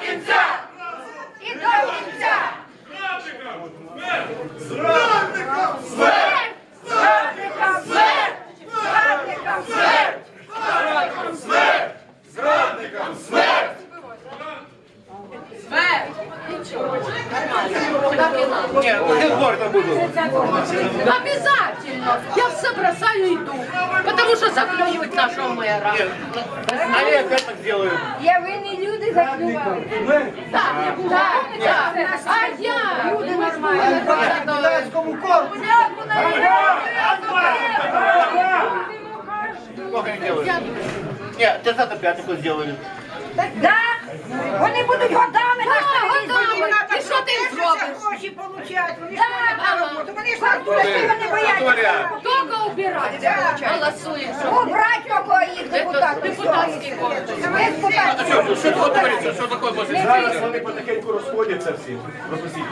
кінця! І до кінця! Зрадникам! Смерть! Зрадникам! Смерть! Зрадникам! Смерть! Зрадникам! Смерть! Зрадникам! Смерть! Зрадникам! Смерть! Смерть! Нічого. Нормально. Нет, я гордо буду. Обязательно. Я все бросаю и иду. Потому что заклюют нашего мэра. Ні, Они опять так делают. Я винні люди заклювали. Да, да, да. А я, люди нормальные. Сколько они делают? Нет, те опять такое сделали. Да? Вони будуть годами на телевізорі. Що ти зробиш? Гроші. Вони ж на роботу. Вони ж на вони бояться. Убирать. Голосуем. Убрать такого їх Это депутатів. депутатский корпус. Що тут говорится? Что такое может быть? Зараз вони потихеньку розходяться всі. Пропустіть.